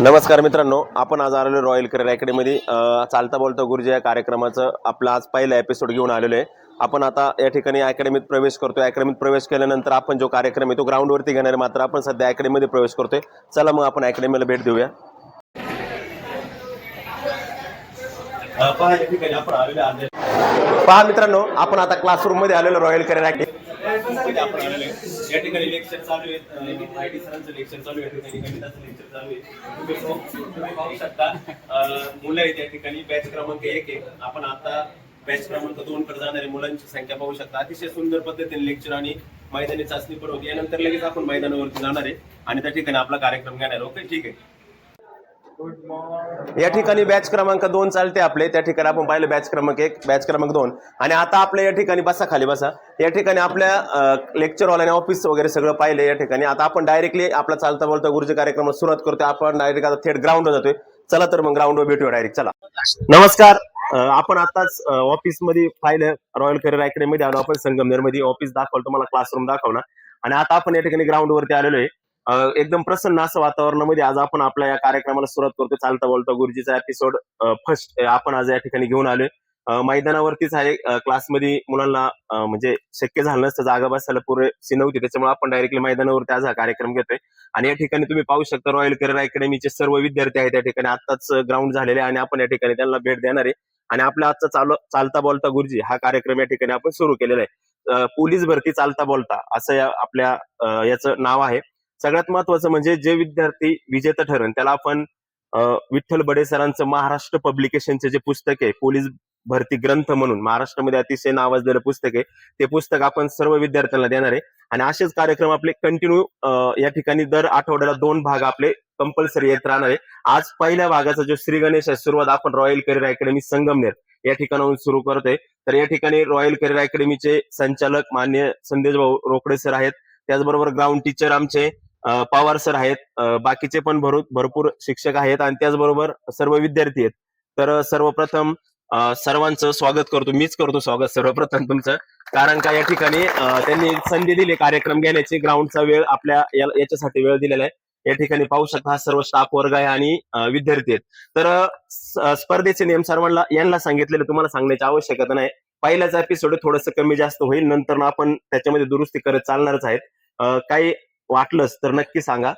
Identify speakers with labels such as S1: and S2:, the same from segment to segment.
S1: नमस्कार मित्रांनो आपण आज आलेलो रॉयल करिअर अकॅडमीमध्ये चालता बोलता गुरुजी या कार्यक्रमाचं आपला आज पहिला एपिसोड घेऊन आलेलो आहे. आपण आता या ठिकाणी अकॅडमीत प्रवेश करतोय. अकॅडमीत प्रवेश केल्यानंतर आपण जो कार्यक्रम आहे तो ग्राउंडवरती घेणार आहे. मात्र आपण सध्या अकॅडमीमध्ये प्रवेश करतोय. चला मग आपण अकॅडमीला भेट देऊया. पहा मित्रांनो आपण आता क्लासरूममध्ये आलेलो रॉयल करिअर अकॅडमी आपण आलेलो आहे. या ठिकाणी लेक्चर चालू आहेत. आय टी सरांचं लेक्चर चालू आहे. ठिकाणी गणिताचं लेक्चर चालू आहे. तुम्ही पाहू- तुम्ही पाहू शकता. मुलं आहेत या ठिकाणी. बॅच क्रमांक एक आहे. आपण आता बॅच क्रमांक दोन कडे जाणारे मुलांची संख्या पाहू शकता. अतिशय सुंदर पद्धतीने लेक्चर आणि मैदानी चाचणी पण होती. यानंतर लगेच आपण मैदानावरती जाणार आहे. आणि त्या ठिकाणी आपला कार्यक्रम घेणार ओके? ठीक आहे. या ठिकाणी बॅच क्रमांक दोन चालते आपले. त्या ठिकाणी आपण पाहिलं बॅच क्रमांक एक बॅच क्रमांक दोन. आणि आता आपल्या या ठिकाणी बसा खाली बसा. या ठिकाणी आपल्या लेक्चर आणि ऑफिस वगैरे सगळं पाहिलं या ठिकाणी. आता आपण डायरेक्टली आपला चालता बोलता गुरुजी कार्यक्रम सुरुवात करतोय. आपण डायरेक्ट आता थेट ग्राउंडवर जातोय. चला तर मग ग्राउंडवर भेटूया डायरेक्ट चला. नमस्कार. आपण आताच ऑफिसमध्ये पाहिलं रॉयल करिअर अकॅडमीमध्ये आलो आपण संगमनेरमध्ये ऑफिस दाखवलं. तुम्हाला क्लासरूम दाखवला आणि आता आपण या ठिकाणी ग्राउंड वरती आलेलो आहे. एकदम प्रसन्न असं वातावरणामध्ये आज आपण आपल्या या कार्यक्रमाला सुरुवात करतो चालता बोलता गुरुजीचा एपिसोड फर्स्ट आपण आज या ठिकाणी घेऊन आलोय. मैदानावरतीच आहे क्लासमध्ये मुलांना म्हणजे शक्य झालं नसतं जागा बसायला पुरेशी नव्हती. त्याच्यामुळे आपण डायरेक्टली मैदानावरती आज हा कार्यक्रम घेतोय. आणि या ठिकाणी तुम्ही पाहू शकता रॉयल करिअर अकॅडमीचे सर्व विद्यार्थी आहेत या ठिकाणी. आताच ग्राउंड झालेले आहे आणि आपण या ठिकाणी त्यांना भेट देणार आहे. आणि आपला आजचा चालू चालता बोलता गुरुजी हा कार्यक्रम या ठिकाणी आपण सुरू केलेला आहे. पोलीस भरती चालता बोलता असं या आपल्या याचं नाव आहे. सगळ्यात महत्वाचं म्हणजे जे विद्यार्थी विजेता ठरेल त्याला आपण विठ्ठल बडे सरांचं महाराष्ट्र पब्लिकेशनचे जे पुस्तक आहे पोलीस भरती ग्रंथ म्हणून महाराष्ट्रामध्ये अतिशय नावाजलेलं पुस्तक आहे ते पुस्तक आपण सर्व विद्यार्थ्यांना देणार आहे. आणि असेच कार्यक्रम आपले कंटिन्यू या ठिकाणी दर आठवड्याला दोन भाग आपले कंपल्सरी येत राहणार आहे. आज पहिल्या भागाचा जो श्री गणेश आहे सुरुवात आपण रॉयल करिअर अकॅडमी संगमनेर या ठिकाणाहून सुरू करतोय. तर या ठिकाणी रॉयल करिअर अकॅडमीचे संचालक मान्य संदेश भाऊ रोकडे सर आहेत. त्याचबरोबर ग्राउंड टीचर आमचे पवार सर आहेत. बाकीचे पण भरू- भरपूर शिक्षक आहेत आणि त्याचबरोबर सर्व विद्यार्थी आहेत. तर सर्वप्रथम सर्वांचं स्वागत करतो. मीच करतो स्वागत सर्वप्रथम तुमचं. कारण का या ठिकाणी त्यांनी संधी दिली कार्यक्रम घेण्याची. ग्राउंडचा वेळ आपल्या याच्यासाठी वेळ दिलेला आहे. या ठिकाणी पाहू शकता हा सर्व स्टाफ वर्ग आहे आणि विद्यार्थी आहेत. तर स्पर्धेचे नियम सर्वांना यांना सांगितलेले तुम्हाला सांगण्याची आवश्यकता नाही. पहिल्याच एपिसोड थोडंसं कमी जास्त होईल. नंतर आपण त्याच्यामध्ये दुरुस्ती करत चालणारच आहेत. काही वाटलंच तर नक्की सांगा.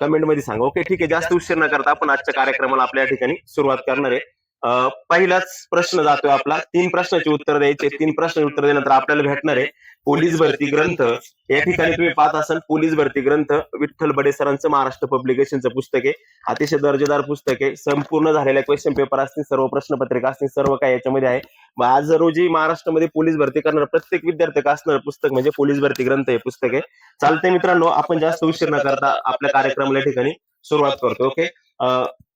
S1: कमेंटमध्ये सांगा. ओके ठीक आहे. जास्त उशीर न करता आपण आजच्या कार्यक्रमाला आपल्या ठिकाणी सुरुवात करणार आहे. पहिलाच प्रश्न जातोय आपला. तीन प्रश्नाची उत्तर द्यायचे. तीन प्रश्नाची उत्तर दिल्यानंतर आपल्याला भेटणार आहे. पोलीस भरती ग्रंथ. या ठिकाणी तुम्ही पाहत असाल पोलीस भरती ग्रंथ. विठ्ठल बडे सरांचं महाराष्ट्र पब्लिकेशनचं पुस्तक आहे. अतिशय दर्जेदार पुस्तक आहे. संपूर्ण झालेल्या क्वेश्चन पेपर असतील सर्व प्रश्नपत्रिका असतील सर्व काही याच्यामध्ये आहे. मग आज रोजी महाराष्ट्रामध्ये पोलीस भरती करणार प्रत्येक विद्यार्थी असणार पुस्तक म्हणजे पोलीस भरती ग्रंथ हे पुस्तक आहे. चालतंय मित्रांनो आपण जास्त उशीर न करता आपल्या कार्यक्रमाला या ठिकाणी सुरुवात करतो ओके?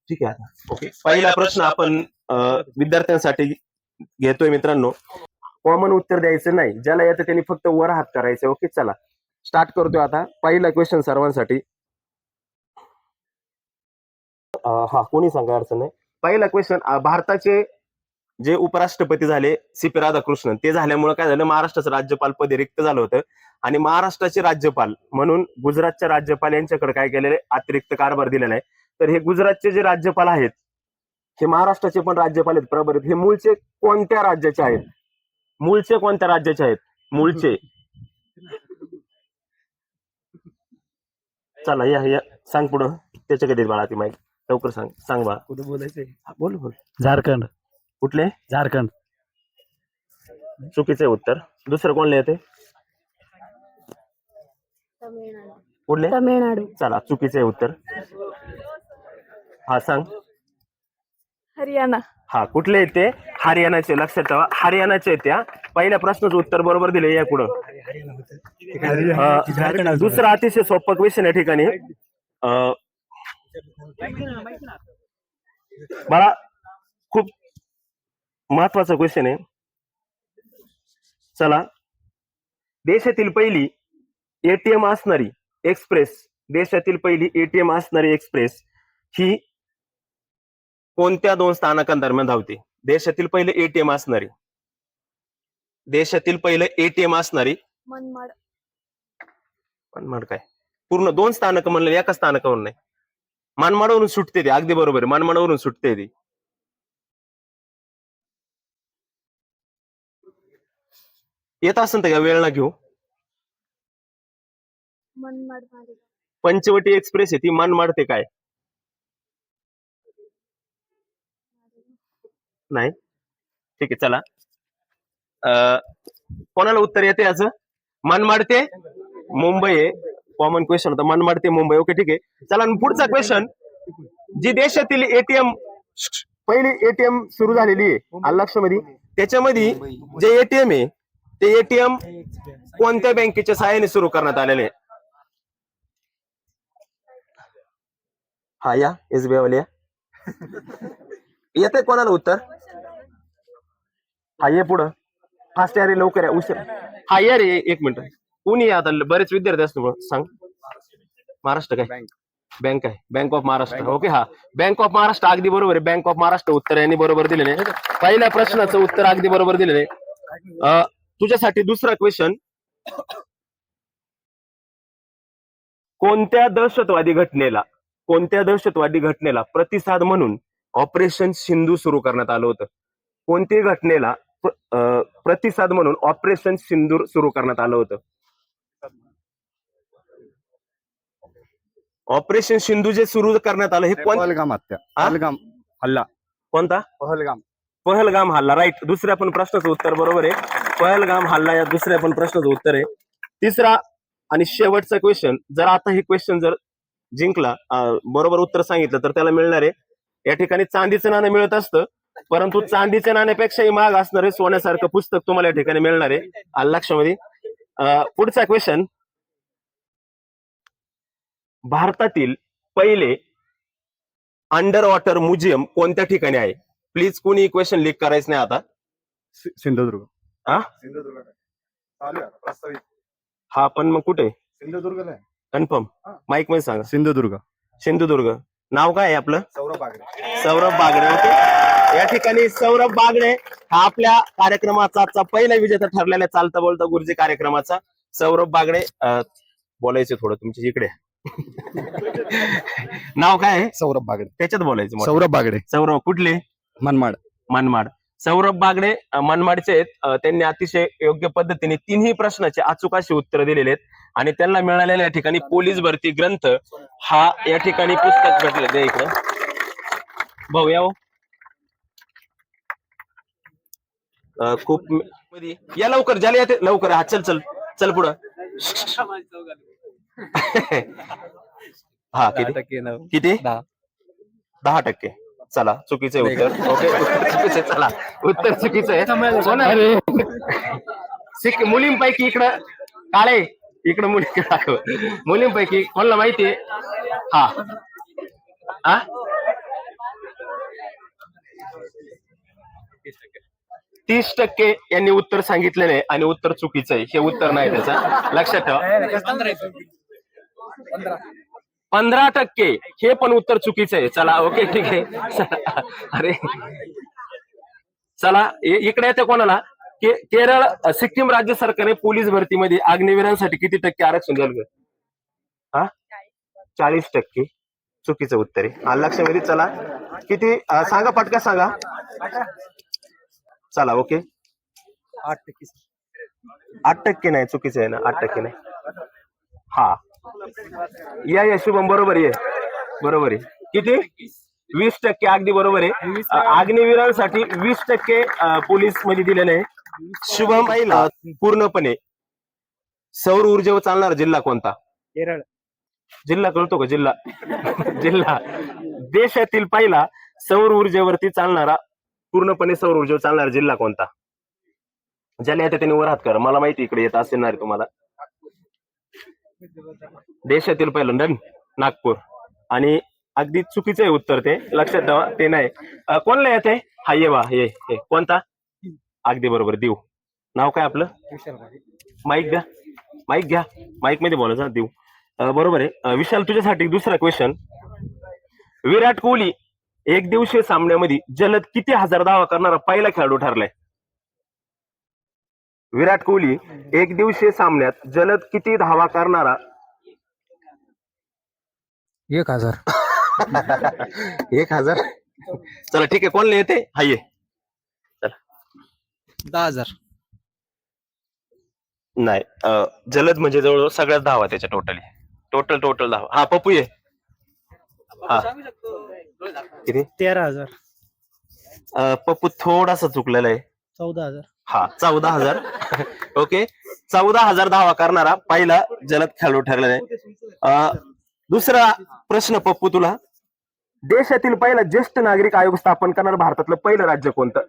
S1: ठीक आहे आता. ओके. पहिला प्रश्न आपण विद्यार्थ्यांसाठी घेतोय मित्रांनो. कॉमन उत्तर द्यायचं नाही. ज्याला येतं त्यांनी फक्त वर हात करायचे. ओके चला. स्टार्ट करतोय आता. पहिला क्वेश्चन सर्वांसाठी. हा कोणी सांगा अडचण नाही. पहिला क्वेश्चन भारताचे जे उपराष्ट्रपती झाले सी पी राधाकृष्णन ते झाल्यामुळे काय झालं? महाराष्ट्राचं राज्यपाल पद रिक्त झालं होतं. आणि महाराष्ट्राचे राज्यपाल म्हणून गुजरातच्या राज्यपाल यांच्याकडे काय केलेले अतिरिक्त कारभार दिलेला आहे. तर हे गुजरातचे जे राज्यपाल आहेत हे महाराष्ट्राचे पण राज्यपाल आहेत प्रभारित हे मूळचे कोणत्या राज्याचे आहेत? मूळचे कोणत्या राज्याचे आहेत? मूळचे. चला या या. सांग पुढं. त्याच्या कधी बाळा ती माहिती लवकर सांग. सांग बाळा.
S2: कुठं बोलायचंय?
S1: हा, बोल बोल.
S2: झारखंड.
S1: कुठले?
S2: झारखंड.
S1: चुकीचं उत्तर. दुसरं कोणले येते
S3: तमिळनाडू.
S1: कुठले?
S3: तमिळनाडू.
S1: चला चुकीचं उत्तर. हा सांग.
S3: हरियाणा.
S1: हा कुठले आहेत ते? हरियाणाचे लक्षात ठेवा. हरियाणाचे आहेत त्या. पहिल्या प्रश्नाचं उत्तर बरोबर दिले या पुढं. अं, दुसरा अतिशय सोपं क्वेश्चन या ठिकाणी. अं, मला खूप महत्त्वाचा क्वेश्चन आहे. चला. देशातील पहिली एटीएम असणारी एक्सप्रेस देशातील पहिली एटीएम असणारी एक्सप्रेस ही कोणत्या दोन स्थानकांदरम्यान धावते? देशातील पहिले एटीएम असणारी. देशातील पहिले एटीएम असणारी.
S3: मनमाड.
S1: म्हण काय? पूर्ण दोन स्थानक म्हणलं एका स्थानकावर नाही. मनमाडावरून सुटते ते अगदी बरोबर आहे. मनमाडावरून सुटते ती. येत तर का वेळ ना घेऊ.
S3: मनमाड
S1: पंचवटी एक्सप्रेस आहे ती मनमाड ते काय? नाही. ठीक आहे चला. कोणाला उत्तर येते याचं? मनमाड ते मुंबई आहे. कॉमन क्वेश्चन होता मनमाड ते मुंबई. ओके ठीक आहे. चला पुढचा क्वेश्चन जी देशातील एटीएम पहिली एटीएम सुरू झालेली आहे अल्लाक्षमध्ये त्याच्यामध्ये जे एटीएम आहे ते एटीएम कोणत्या बँकेच्या सहाय्याने सुरू करण्यात आलेले आहे? हा या एसबीआय वाले या. येते कोणाला उत्तर? हा ये पुढं. फास्ट या रे लवकर या उशीर. हा या रे एक मिनिट. कोणी आता? बरेच विद्यार्थी असतो सांग. महाराष्ट्र काय? बँक आहे. बँक ऑफ महाराष्ट्र ओके हा. बँक ऑफ महाराष्ट्र अगदी बरोबर आहे. बँक ऑफ महाराष्ट्र उत्तर यांनी बरोबर दिलेले. पहिल्या प्रश्नाचं उत्तर अगदी बरोबर दिलेलं तुझ्यासाठी दुसरा क्वेश्चन कोणत्या दहशतवादी घटनेला कोणत्या दहशतवादी घटनेला प्रतिसाद म्हणून ऑपरेशन सिंधू सुरू करण्यात आलं होतं. कोणत्या घटनेला प्रतिसाद म्हणून ऑपरेशन सिंदूर सुरू करण्यात आलं होतं. ऑपरेशन सिंधू जे सुरू करण्यात आलं हे
S2: पहलगाम हत्या? पहलगाम हल्ला.
S1: कोणता?
S2: पहलगाम.
S1: पहलगाम हल्ला राईट. दुसऱ्या पण प्रश्नाचं उत्तर बरोबर आहे. पहलगाम हल्ला या दुसऱ्या पण प्रश्नाचं उत्तर आहे. तिसरा आणि शेवटचा क्वेश्चन जर आता हे क्वेश्चन जर जिंकला बरोबर उत्तर सांगितलं तर त्याला मिळणार आहे. या ठिकाणी चांदीचं नाणं मिळत असतं परंतु चांदीच्या नाण्यापेक्षाही महाग असणारे सोन्यासारखं पुस्तक तुम्हाला या ठिकाणी मिळणार आहे. आलं लक्षामध्ये? पुढचा क्वेश्चन भारतातील पहिले अंडर वॉटर म्युझियम कोणत्या ठिकाणी आहे? प्लीज कोणी क्वेश्चन लीक करायचं नाही आता.
S2: सिंधुदुर्ग.
S1: हा?
S2: सिंधुदुर्ग.
S1: हा पण मग कुठे?
S2: सिंधुदुर्गला आहे.
S1: कन्फर्म. माईकमध्ये सांगा.
S2: सिंधुदुर्ग.
S1: सिंधुदुर्ग. नाव काय आहे आपलं?
S2: सौरभ बागडे
S1: सौरभ बागडे ओके. या ठिकाणी सौरभ बागडे हा आपल्या कार्यक्रमाचा आजचा पहिला विजेता ठरलेला चालता बोलता गुरुजी कार्यक्रमाचा. सौरभ बागडे अं, बोलायचे थोडं तुमच्या इकडे. नाव काय आहे?
S2: सौरभ बागडे
S1: त्याच्यात बोलायचं मोठं.
S2: सौरभ बागडे
S1: सौरभ कुठले?
S2: मनमाड.
S1: मनमाड. सौरभ बागडे अ, मनमाडचे आहेत. अ, त्यांनी अतिशय योग्य पद्धतीने तिन्ही प्रश्नाचे अचूक अशी उत्तर दिलेले आहेत. आणि त्यांना मिळालेल्या या ठिकाणी पोलीस भरती ग्रंथ हा या ठिकाणी पुस्तक भेटले. ते इकडं. भाऊ या हो. खूप या लवकर येते लवकर. हा चल चल चल पुढं. हा किती? किती?
S2: दहा.
S1: टक्के. चला चुकीचं उत्तर. ओके उत्तर चुकीचं. चला उत्तर चुकीचं. आहे सिक मुलींपैकी इकडं काळे. इकडं मुली दाखव. मुलींपैकी कोणाला माहितीये हा. हा तीस टक्के यांनी उत्तर सांगितलेलं आहे आणि उत्तर चुकीचं आहे. हे उत्तर नाही त्याचं. लक्षात ठेवा. पंधरा टक्के. हे पण उत्तर चुकीचं आहे. चला ओके ठीक आहे. अरे. चला इकडे येते कोणाला? के केरळ सिक्कीम राज्य सरकारने पोलीस भरतीमध्ये अग्निवीरांसाठी किती टक्के आरक्षण दिलं? हा? चाळीस टक्के. चुकीचं उत्तर आहे. आलं लक्षामध्ये चला. किती सांगा पटका सांगा. चला ओके.
S2: आठ टक्के.
S1: आठ टक्के नाही चुकीचं आहे ना. आठ टक्के नाही. हा. या या शुभम बरोबर आहे. बरोबर आहे. किती? वीस टक्के अगदी बरोबर आहे. अग्निवीरांसाठी वीस टक्के पोलीसमध्ये दिलेले आहे. शुभम पूर्णपणे सौर ऊर्जेवर चालणारा जिल्हा कोणता?
S2: केरळ.
S1: जिल्हा कळतो का? जिल्हा. जिल्हा. देशातील पहिला सौर ऊर्जेवरती चालणारा पूर्णपणे सौर ऊर्जेवर चालणारा जिल्हा कोणता? ज्याला येते त्याने वर हात करा. मला माहिती इकडे येत असणार आहे तुम्हाला. देशातील पहिलं डन नागपूर. आणि अगदी चुकीचं आहे उत्तर ते. लक्षात ठेवा ते नाही. अं, कोणला येते? हा ये बा ये ये. कोणता? अगदी बरोबर देऊ. नाव काय आपलं? माईक घ्या माईक घ्या. माईकमध्ये बोलायचं देऊ. अं, बरोबर आहे. अं, विशाल तुझ्यासाठी दुसरा क्वेश्चन विराट कोहली एक दिवसीय सामन्यामध्ये जलद किती हजार धावा करणारा पहिला खेळाडू ठरलाय? विराट कोहली एक दिवसीय सामन्यात जलद किती धावा करणारा?
S4: एक हजार.
S1: एक हजार. चला ठीक आहे. कोणला येते? हा ये.
S2: दहा हजार.
S1: नाही अं, जलद म्हणजे जवळजवळ सगळ्यात धावा त्याच्या टोटली टोटल टोटल धावा हा पप्पू ये. हा. किती?
S2: तेरा हजार.
S1: अं, पप्पू थोडासा चुकलेला आहे.
S2: चौदा हजार.
S1: हा चौदा हजार. ओके. चौदा हजार धावा करणारा पहिला जलद खेळाडू ठरलेला आहे. अं, दुसरा प्रश्न पप्पू तुला. देशातील पहिला ज्येष्ठ नागरिक आयोग स्थापन करणार भारतातलं पहिलं राज्य कोणतं?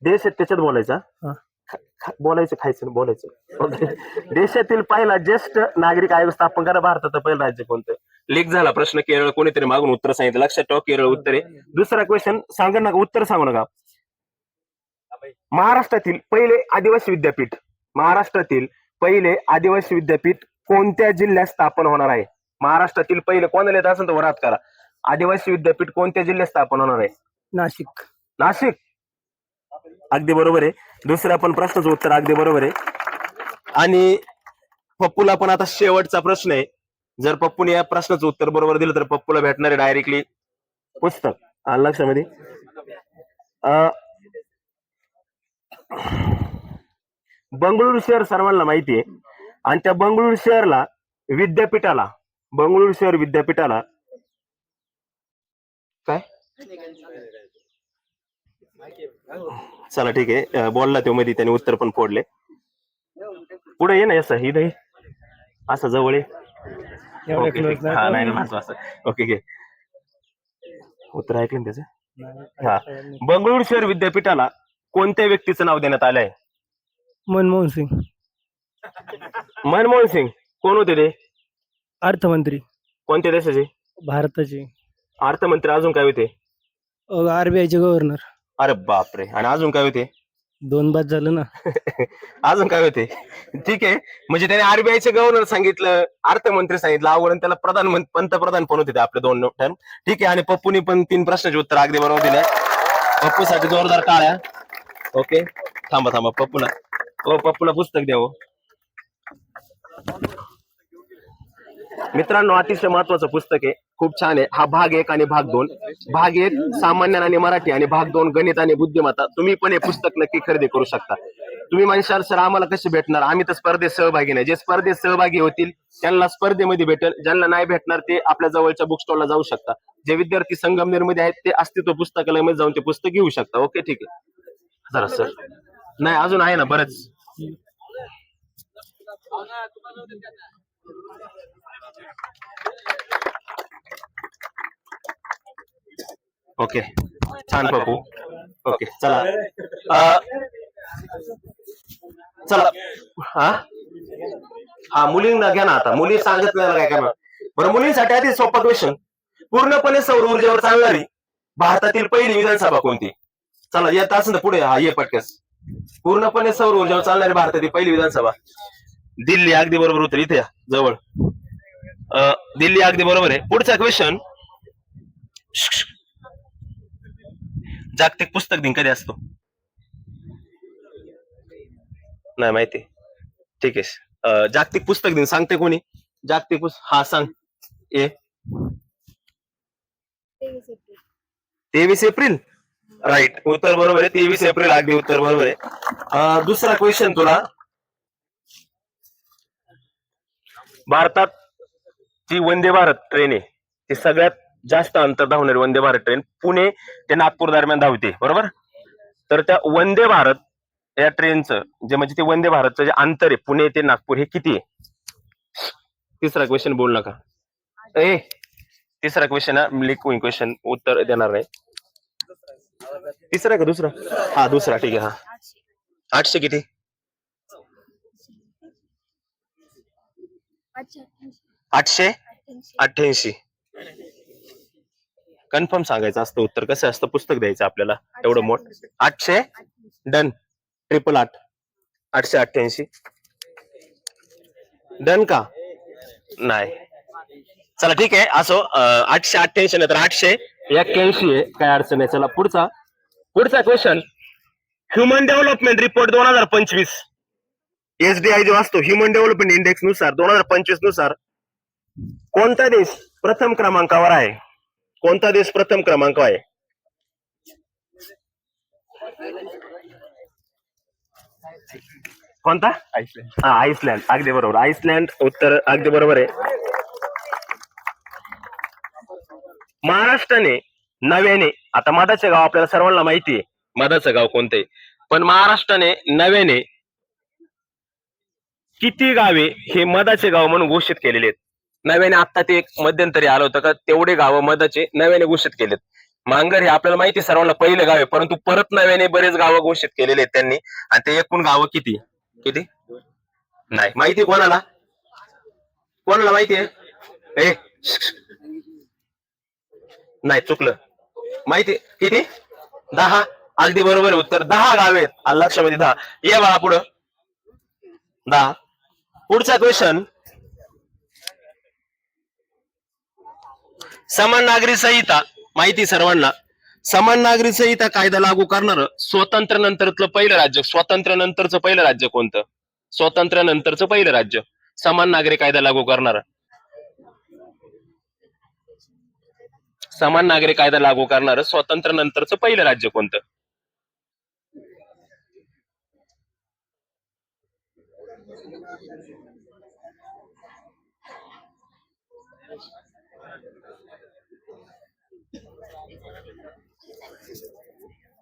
S1: देश आहे त्याच्यात बोलायचा
S2: हा.
S1: ख- ख- बोलायचं खायचं बोलायचं. ओके देशातील पहिला ज्येष्ठ नागरिक आयोग स्थापन करणार भारताचं पहिलं राज्य कोणतं? लीक झाला प्रश्न केरळ कोणीतरी मागून उत्तर सांगितलं. लक्षात ठेवा केरळ उत्तर. आहे दुसरा क्वेश्चन सांगा नका उत्तर सांगू नका. महाराष्ट्रातील पहिले आदिवासी विद्यापीठ महाराष्ट्रातील पहिले आदिवासी विद्यापीठ कोणत्या जिल्ह्यात स्थापन होणार आहे? महाराष्ट्रातील पहिले कोणाला येत असेल तर वरात करा आदिवासी विद्यापीठ कोणत्या जिल्ह्यात स्थापन होणार आहे?
S2: नाशिक.
S1: नाशिक. अगदी बरोबर आहे. दुसऱ्या पण प्रश्नाचं उत्तर अगदी बरोबर आहे. आणि पप्पूला पण आता शेवटचा प्रश्न आहे. जर पप्पूने या प्रश्नाचं उत्तर बरोबर दिलं तर पप्पूला भेटणार आहे डायरेक्टली पुस्तक. आलं लक्षामध्ये अं, बंगळुरू शहर सर्वांना माहिती आहे. आणि त्या बंगळुरू शहरला विद्यापीठाला बंगळुरू शहर विद्यापीठाला काय? चला ठीक आहे. बोलला तो मध्ये त्याने उत्तर पण फोडले. पुढे ये ना असं इथं ये. असं जवळ ये. हा नाही नाही, असं. ओके घे. उत्तर ऐकलं त्याचं? हा. बंगळुरू शहर विद्यापीठाला कोणत्या व्यक्तीचं नाव देण्यात आलंय?
S2: मनमोहन सिंग.
S1: मनमोहन सिंग. कोण होते ते?
S2: अर्थमंत्री.
S1: कोणत्या देशाचे?
S2: भारताचे.
S1: अर्थमंत्री अजून काय होते?
S2: आरबीआयचे गव्हर्नर
S1: अरे बापरे. आणि अजून काय होते?
S2: दोन बाद झालं ना.
S1: अजून काय होते? ठीक आहे. म्हणजे त्याने आरबीआयचे गव्हर्नर सांगितलं अर्थमंत्री सांगितलं आणि त्याला प्रधानमंत्री पंतप्रधान पण होते ते आपले दोन टर्म ठीक आहे. आणि पप्पूनी पण तीन प्रश्नाचे उत्तर अगदी बरोबर दिले. पप्पूसाठी जोरदार टाळ्या. ओके. थांबा थांबा. पप्पूला हो पप्पूला पुस्तक द्या हो मित्रांनो अतिशय महत्वाचं पुस्तक आहे. खूप छान आहे. हा भाग एक आणि भाग दोन. भाग एक सामान्य आणि मराठी आणि भाग दोन गणित आणि बुद्धिमत्ता. तुम्ही पण हे पुस्तक नक्की खरेदी करू शकता. तुम्ही म्हणशाल सर आम्हाला कसे भेटणार? आम्ही तर स्पर्धेत सहभागी नाही. जे स्पर्धेत सहभागी होतील त्यांना स्पर्धेमध्ये भेटेल. ज्यांना नाही भेटणार ते आपल्या जवळच्या बुक स्टॉलला जाऊ शकता. जे विद्यार्थी संगमनेरमध्ये आहेत ते अस्तित्व पुस्तकालयामध्ये जाऊन ते पुस्तक घेऊ शकता. ओके ठीक आहे. जरा सर. नाही अजून आहे ना बरंच. ओके. छान पप्पू. ओके चला. चला. हा? हा मुलींना घ्या ना आता. मुली सांगत नाही ना काय करणार? बरं मुलींसाठी आधी सोपा क्वेश्चन पूर्णपणे सौर ऊर्जेवर चालणारी भारतातील पहिली विधानसभा कोणती? चला येत असेल तर पुढे हा ये पटकस पूर्णपणे सौर ऊर्जेवर चालणारी भारतातील पहिली विधानसभा. दिल्ली अगदी बरोबर उत्तर. इथे जवळ. दिल्ली अगदी बरोबर आहे. पुढचा क्वेश्चन जागतिक पुस्तक दिन कधी असतो? नाही माहिती. ठीक आहे. जागतिक पुस्तक दिन. सांगते कोणी? जागतिक पुस्तक हा सांग. ए.
S3: तेवीस एप्रिल.
S1: राईट उत्तर बरोबर आहे. तेवीस एप्रिल अगदी उत्तर बरोबर आहे. दुसरा क्वेश्चन तुला. भारतात जी वंदे भारत ट्रेन. आहे ती सगळ्यात जास्त अंतर धावणारी वंदे भारत ट्रेन पुणे ते नागपूर दरम्यान धावते बरोबर? तर त्या वंदे भारत या ट्रेनचं जे म्हणजे ते वंदे भारतचं जे अंतर आहे पुणे ते नागपूर हे किती आहे? तिसरा क्वेश्चन बोल नका. ए तिसरा क्वेश्चन लिक्विंग क्वेश्चन उत्तर देणार नाही. तिसरा का दुसरा? हा दुसरा ठीक आहे हा. आठशे किती? आठशे?
S3: अठ्ठ्याऐंशी.
S1: कन्फर्म सांगायचं असतं उत्तर कसं असतं पुस्तक द्यायचं आपल्याला एवढं मोठ. आठशे. डन. ट्रिपल आठ. आठशे अठ्ठ्याऐंशी. डन का? नाही. चला ठीक आहे असो आठशे अठ्ठ्याऐंशी नाही तर आठशे एक्क्याऐंशी आहे काय अडचण नाही. चला पुढचा. पुढचा क्वेश्चन ह्युमन डेव्हलपमेंट रिपोर्ट दोन हजार पंचवीस. एसडीआय जो असतो ह्युमन डेव्हलपमेंट इंडेक्सनुसार दोन हजार पंचवीसनुसार कोणता देश प्रथम क्रमांकावर आहे? कोणता देश प्रथम क्रमांकावर आहे? कोणता? हा आईसलँड. अगदी बरोबर. आईसलँड उत्तर अगदी बरोबर आहे. महाराष्ट्राने नव्याने आता मधाचे गाव आपल्याला सर्वांना माहिती आहे. मधाचं गाव कोणते? पण महाराष्ट्राने नव्याने किती गावे हे मधाचे गाव म्हणून घोषित केलेले आहेत? नव्याने आता ते एक मध्यंतरी आलं होतं का तेवढे गावं मधाचे नव्याने घोषित केलेत. मांगर हे आपल्याला माहिती सर्वांना पहिलं गाव आहे परंतु परत नव्याने बरेच गावं घोषित केलेले आहेत त्यांनी. आणि ते एकूण गावं किती? किती? नाही. माहिती कोणाला? कोणाला माहिती आहे? ए नाही चुकलं. माहिती किती? दहा. अगदी बरोबर उत्तर. दहा गावे आहेत. लक्षामध्ये दहा. ये बाळा पुढं. दहा. पुढचा क्वेश्चन समान नागरी संहिता माहिती सर्वांना. समान नागरी संहिता कायदा लागू करणार स्वतंत्र नंतरचं पहिलं राज्य स्वातंत्र्य नंतरचं पहिलं राज्य कोणतं? स्वातंत्र्य नंतरचं पहिलं राज्य. समान नागरी कायदा लागू करणार. समान नागरी कायदा लागू करणार स्वातंत्र्य नंतरचं पहिलं राज्य कोणतं?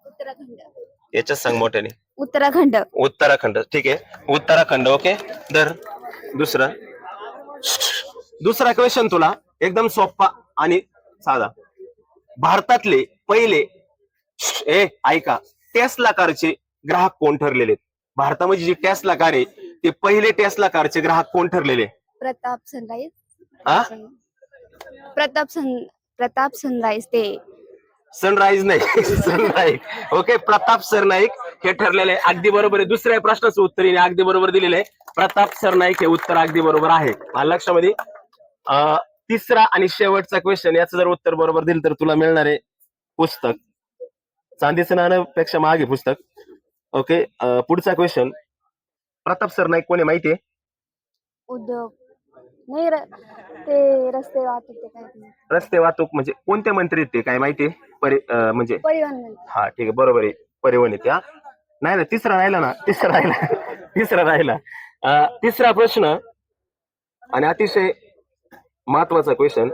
S3: उत्तराखंड.
S1: याच्यात सांग मोठ्याने.
S3: उत्तराखंड.
S1: उत्तराखंड. ठीक आहे. उत्तराखंड ओके? दर दुसरा. दुसरा क्वेश्चन तुला. एकदम सोपा आणि साधा. भारतातले पहिले ए ऐका. टेस्ला कारचे ग्राहक कोण ठरलेले? भारतामध्ये जे टेस्ला कार आहे ते पहिले टेस्ला कारचे ग्राहक कोण ठरलेले?
S3: प्रताप सनराईज.
S1: हा
S3: प्रताप सन प्रताप सनराईज ते
S1: सनराईज नाही. सनराईज ओके प्रताप सरनाईक हे ठरलेले आहे. अगदी बरोबर आहे. दुसऱ्या प्रश्नाचं उत्तर अगदी बरोबर दिलेलं आहे. प्रताप सरनाईक हे उत्तर अगदी बरोबर आहे. लक्षामध्ये तिसरा आणि शेवटचा क्वेश्चन याचं जर उत्तर बरोबर दिलं तर तुला मिळणार आहे पुस्तक. चांदीचं नाण्यापेक्षा मागे पुस्तक. ओके पुढचा क्वेश्चन प्रताप सरनाईक कोणी माहितीये
S3: उद्योग नाही र- ते रस्ते वाहतूक ते.
S1: रस्ते वाहतूक म्हणजे कोणते मंत्री आहेत ते? काय माहिती परि अं, म्हणजे
S3: परिवहन मंत्री.
S1: हा ठीक आहे. बरोबर आहे. परिवहन येते हा. नाही ना तिसरा राहिला ना. तिसरा राहिला. तिसरा राहिला. अं, तिसरा प्रश्न आणि अतिशय महत्त्वाचा क्वेश्चन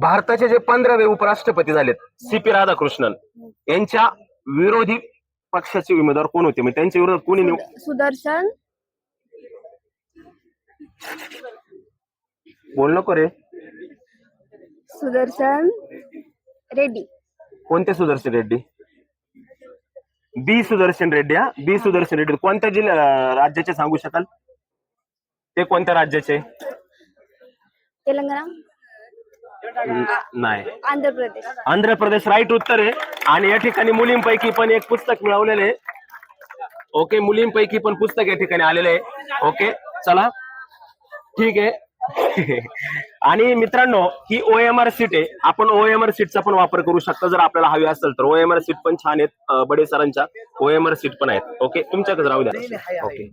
S1: भारताचे जे पंधरावे उपराष्ट्रपती झालेत सी पी राधाकृष्णन यांच्या विरोधी पक्षाचे उमेदवार कोण होते? म्हणजे त्यांच्या विरोधात कोणी निव-
S3: सुदर्शन
S1: बोल नको रे.
S3: सुदर्शन रेड्डी.
S1: कोणते सुदर्शन रेड्डी? बी सुदर्शन रेड्डी हा? बी सुदर्शन रेड्डी. कोणत्या जिल्ह्या राज्याचे सांगू शकाल? ते कोणत्या राज्याचे?
S3: तेलंगणा.
S1: नाही.
S3: आंध्र प्रदेश
S1: आंध्र प्रदेश राईट उत्तर आहे. आणि या ठिकाणी मुलींपैकी पण एक पुस्तक मिळवलेलं आहे. ओके मुलींपैकी पण पुस्तक या ठिकाणी आलेलं आहे. ओके चला. ठीक आहे. आणि मित्रांनो ही ओएमआर सीट आहे. आपण ओएमआर सीटचा पण वापर करू शकता जर आपल्याला हवी असेल तर. ओएमआर सीट पण छान आहेत बडे सरांच्या. ओएमआर सीट पण आहेत. ओके? तुमच्याकडे राहू द्या. ओके.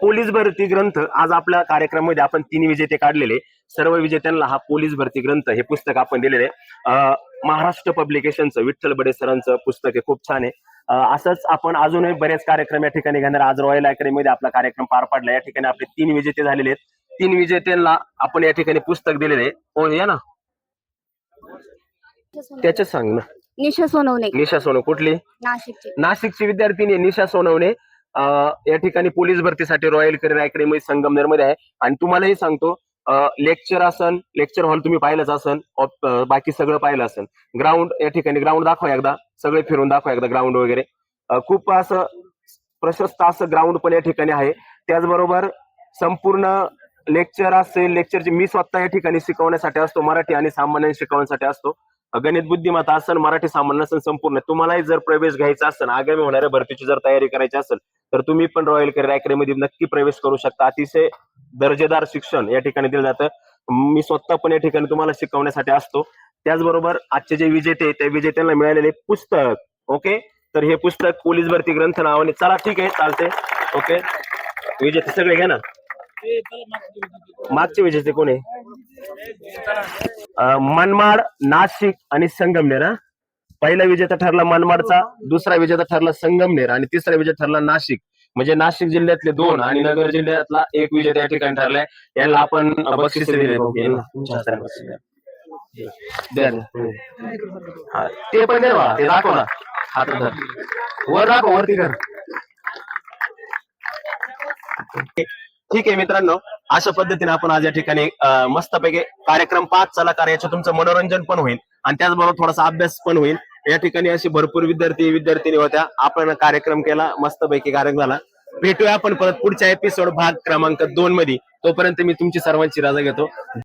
S1: पोलीस भरती ग्रंथ. आज आपल्या कार्यक्रमामध्ये आपण तीन विजेते काढलेले. सर्व विजेत्यांना हा पोलीस भरती ग्रंथ हे पुस्तक आपण दिलेले महाराष्ट्र पब्लिकेशनचं विठ्ठल बडे सरांचं पुस्तक आहे खूप छान आहे. असंच आपण अजूनही बरेच कार्यक्रम या ठिकाणी घेणार. आज रॉयल अकॅडमीमध्ये आपला कार्यक्रम पार पडला. या ठिकाणी आपले तीन विजेते झालेले आहेत. तीन विजेत्यांना आपण या ठिकाणी पुस्तक दिलेले आहे. हो या ना. त्याच्यात सांग ना.
S3: निशा सोनवणे.
S1: निशा सोनू कुठली?
S3: नाशिकचे.
S1: नाशिकची विद्यार्थिनी निशा सोनवणे. या ठिकाणी पोलीस भरतीसाठी रॉयल करिअर अकॅडमी संगमनेरमध्ये आहे. आणि तुम्हालाही सांगतो लेक्चर असन लेक्चर हॉल तुम्ही पाहिलंच असन बाकी सगळं पाहिलं असन. ग्राउंड या ठिकाणी ग्राउंड दाखवा एकदा सगळे फिरून दाखवा एकदा ग्राउंड वगैरे. खूप असं प्रशस्त असं ग्राउंड पण या ठिकाणी आहे. त्याचबरोबर संपूर्ण लेक्चर असेल लेक्चरची मी स्वतः या ठिकाणी शिकवण्यासाठी असतो मराठी आणि सामान्य शिकवण्यासाठी असतो. गणित बुद्धिमत्ता असेल मराठी सामान्य असेल संपूर्ण. तुम्हालाही जर प्रवेश घ्यायचा असेल आगामी होणाऱ्या भरतीची जर तयारी करायची असेल तर तुम्ही पण रॉयल करिअर अकॅडमीमध्ये नक्की प्रवेश करू शकता. अतिशय दर्जेदार शिक्षण या ठिकाणी दिलं जातं. मी स्वतः पण या ठिकाणी तुम्हाला शिकवण्यासाठी असतो. त्याचबरोबर आजचे जे विजेते त्या विजेत्यांना मिळालेले पुस्तक ओके? तर हे पुस्तक पोलीस भरती ग्रंथ नावाने. चला ठीक आहे चालते ओके? विजेते सगळे घ्या ना. मागचे विजेते कोण आहे? अं, मनमाड नाशिक आणि संगमनेर हा? पहिला विजेता ठरला मनमाडचा दुसरा विजेता ठरला संगमनेर आणि तिसरा विजेता ठरला नाशिक. म्हणजे नाशिक जिल्ह्यातले दोन आणि नगर जिल्ह्यातला एक विजेता या ठिकाणी ठरलाय. याला आपण बक्षीस दिले ते पण दे ते दाखव ना हात धर. वर दाखव वरती कर ठीक आहे मित्रांनो अशा पद्धतीने आपण आज या ठिकाणी मस्तपैकी कार्यक्रम पाच चला कार्याचं तुमचं मनोरंजन पण होईल आणि त्याचबरोबर थोडासा अभ्यास पण होईल. या ठिकाणी असे भरपूर विद्यार्थी विद्यार्थिनी होत्या. आपण कार्यक्रम केला मस्तपैकी कार्यक्रम झाला. भेटूया आपण परत पुढच्या एपिसोड भाग क्रमांक दोन मध्ये. तोपर्यंत मी तुमची सर्वांची रजा घेतो.